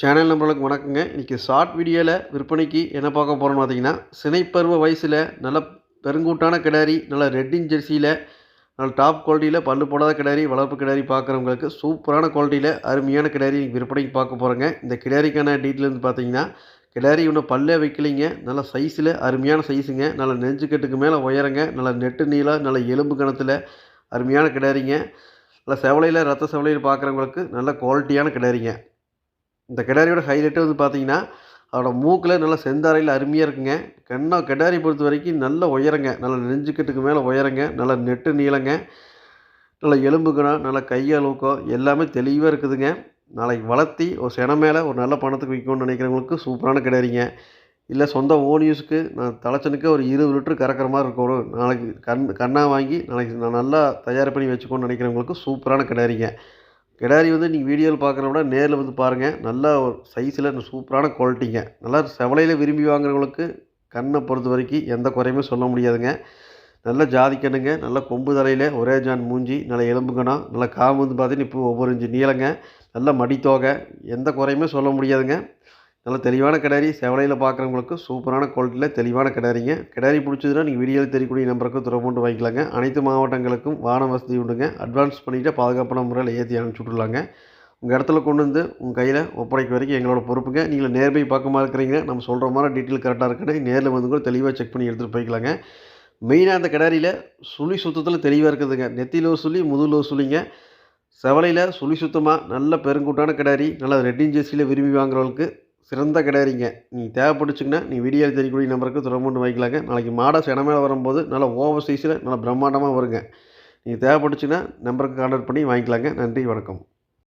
Channel நம்பர்களுக்கு வணக்கங்க. இன்றைக்கி short வீடியோவில் விற்பனைக்கு என்ன பார்க்க போகிறோம்னு பார்த்தீங்கன்னா சினைப்பருவ வயசில் நல்ல பெருங்கூட்டான கிடாரி நல்ல ரெட்டின் ஜெர்சியில் நல்ல டாப் குவாலிட்டியில் பல்லு போடாத கிடாரி வளர்ப்பு கிடாரி பார்க்குறவங்களுக்கு சூப்பரான குவாலிட்டியில் அருமையான கிடாரி விற்பனைக்கு பார்க்க போகிறோங்க இந்த கிடாரிக்கான டீட்டெயில் வந்து பார்த்தீங்கன்னா கிடாரி இன்னும் பல்லே வைக்கலைங்க. நல்ல சைஸில் அருமையான சைஸுங்க நல்ல நெஞ்சுக்கட்டுக்கு மேலே உயரங்க. நல்ல நெட்டு நீளம் நல்ல எலும்பு கணத்தில் அருமையான கிடாரிங்க. நல்ல செவலையில் ரத்த செவலையில் பார்க்குறவங்களுக்கு நல்ல குவாலிட்டியான கிடாரிங்க. இந்த கிடாரியோட ஹைலைட்டு வந்து பார்த்தீங்கன்னா அதோட மூக்கில் நல்ல செந்தாரையில் அருமையாக இருக்குங்க. கண்ணா கிடாரி பொறுத்த வரைக்கும் நல்ல உயரங்க. நல்ல நெஞ்சுக்கட்டுக்கு மேலே உயரங்க. நல்ல நெட்டு நீளங்க. நல்ல எலும்பு நல்லா நல்ல கையளவுக்கம் எல்லாமே தெளிவாக இருக்குதுங்க. நாளைக்கு வளர்த்தி ஒரு சென மேலே ஒரு நல்ல பணத்துக்கு விற்கணும்னு நினைக்கிறவங்களுக்கு சூப்பரான கிடையாதுங்க இல்லை சொந்த ஓன் யூஸுக்கு நான் தலைச்சனுக்கு ஒரு இருபது லிட்டர் கறக்கிற மாதிரி இருக்கணும் நாளைக்கு கண் கண்ணாக வாங்கி நாளைக்கு நான் நல்லா தயார் பண்ணி வச்சுக்கோன்னு நினைக்கிறவங்களுக்கு சூப்பரான கிடையாதுங்க கிடாரி வந்து நீங்கள் வீடியோவில் பார்க்குறத விட நேரில் வந்து பாருங்கள் நல்ல ஒரு சைஸில் சூப்பரான குவாலிட்டிங்க நல்லா செவலையில் விரும்பி வாங்குறவங்களுக்கு கண்ணை பொறுத்த வரைக்கும் எந்த குறையுமே சொல்ல முடியாதுங்க. நல்ல ஜாதி கண்ணுங்க நல்ல கொம்பு தலையில் ஒரே ஜான் மூஞ்சி நல்ல எலும்பு கணம் நல்ல காம்பு வந்து பார்த்தீங்கன்னா இப்போ ஒவ்வொரு இன்ச்சு நீளங்க நல்ல மடித்தோகை எந்த குறையுமே சொல்ல முடியாதுங்க. நல்ல தெளிவான கிடாரி செவலையில் பார்க்குறவங்களுக்கு சூப்பரான குவாலிட்டியில் தெளிவான கிடாரிங்க. கிடாரி பிடிச்சதுன்னா நீங்கள் வீடியோவில் தெரியக்கூடிய நம்பருக்கு துறமுண்டு வாங்கிக்கலாங்க. அனைத்து மாவட்டங்களுக்கும் வாகன வசதி உண்டுங்க. அட்வான்ஸ் பண்ணிவிட்டு பாதுகாப்பான முறையில் ஏற்றி அனுப்பிச்சி விட்ருலாங்க உங்கள் இடத்துல கொண்டு வந்து உங்கள் கையில் ஒப்படைக்க வரைக்கும் எங்களோட பொறுப்புங்க. நீங்கள் நேர்மை பக்கமாக இருக்கிறீங்க. நம்ம சொல்கிற மாதிரி டீட்டெயில் கரெக்டாக இருக்குன்னு நேரில் வந்து கூட தெளிவாக செக் பண்ணி எடுத்துகிட்டு போய்க்கலாங்க. மெயினாக அந்த கிடாரியில் சுழி சுத்தத்தில் தெளிவாக இருக்குதுங்க. நெத்தியில் ஒரு சுழி முதுகில் ஒரு சுழிங்க. செவலையில் சுழி சுத்தமாக நல்ல பெருங்கூட்டான கிடாரி நல்ல ரெட்டின் ஜெர்சியில் விரும்பி வாங்குறவங்களுக்கு சிறந்த கிடையாதுங்க. நீங்கள் தேவைப்பட்டுச்சுங்கன்னா நீ வீடியோ தெரியக்கூடிய நம்பருக்கு தொடர்பு வாங்கிக்கலாங்க. நாளைக்கு மாடை செனமேல வரும்போது நல்லா ஓவர் சைஸில் நல்லா பிரம்மாண்டமாக வருங்க. நீங்கள் தேவைப்பட்டுச்சுன்னா நம்பருக்கு கான்டாக்ட் பண்ணி வாங்கிக்கலாங்க. நன்றி வணக்கம்.